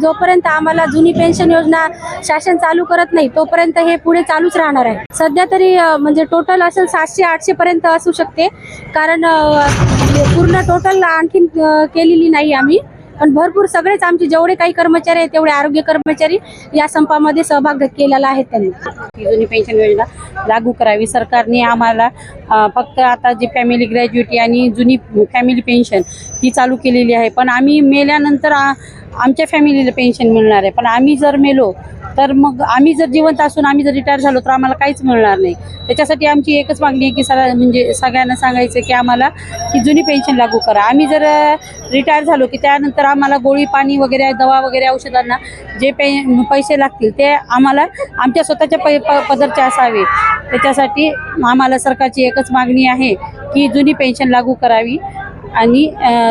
जोपर्यंत आम्हाला जुनी पेन्शन योजना शासन चालू करत नाही तोपर्यंत हे पुढे चालूच राहणार आहे. सध्या तरी म्हणजे टोटल असेल सातशे आठशे पर्यंत असू शकते. कारण पूर्ण टोटल आणखीन केलेली नाही आम्ही. पण भरपूर सगळेच आमचे जेवढे काही कर्मचारी आहेत तेवढे आरोग्य कर्मचारी या संपामध्ये सहभाग केलेला आहे त्यांनी. जुनी पेन्शन योजना लागू करावी. सरकारने आम्हाला फक्त आता जी फॅमिली ग्रॅज्युटी आणि जुनी फॅमिली पेन्शन ही चालू केलेली आहे. पण आम्ही मेल्यानंतर आमच्या फॅमिलीला पेन्शन मिळणार आहे. पण आम्ही जर मेलो तर मग आम्ही जर जिवंत असून आम्ही जर रिटायर झालो तर आम्हाला काहीच मिळणार नाही. त्याच्यासाठी आमची एकच मागणी आहे की सगळ्या म्हणजे सगळ्यांना सांगायचं की आम्हाला की जुनी पेन्शन लागू करा. आम्ही जर रिटायर झालो की त्यानंतर आम्हाला गोळी पाणी वगैरे दवा वगैरे औषधांना जे पे पैसे लागतील ते आम्हाला आमच्या स्वतःच्या पै प पदरचे असावे. त्याच्यासाठी आम्हाला सरकारची एकच मागणी आहे की जुनी पेन्शन लागू करावी आणि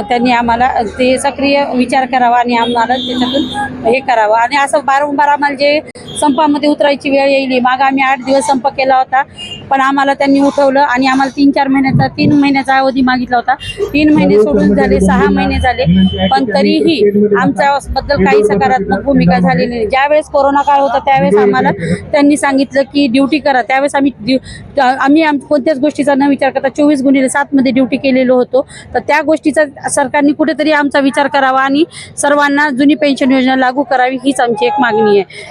त्यांनी आम्हाला ते सक्रिय विचार करावा आणि आम्हाला त्याच्यातून हे करावं. आणि असं वारंवार आम्हाला जे संपामध्ये उतरायची वेळ येईल मागं आम्ही आठ दिवस संप केला होता. पण आम्हाला त्यांनी उठवलं आणि आम्हाला तीन चार महिन्याचा तीन महिन्याचा अवधी मागितला होता. तीन महिने सोडून झाले सहा महिने झाले. पण तरीही आमच्या बद्दल काही सकारात्मक भूमिका झालेली नाही. ज्यावेळेस कोरोना काळ होता त्यावेळेस आम्हाला त्यांनी सांगितलं की ड्युटी करा. त्यावेळेस आम्ही आम्ही आम कोणत्याच गोष्टीचा न विचार करता चोवीस गुणिले सातमध्ये ड्युटी केलेलो होतो. तर त्या गोष्टीचा सरकारने कुठेतरी आमचा विचार करावा आणि सर्वांना जुनी पेन्शन योजना लागू करावी हीच आमची एक मागणी आहे.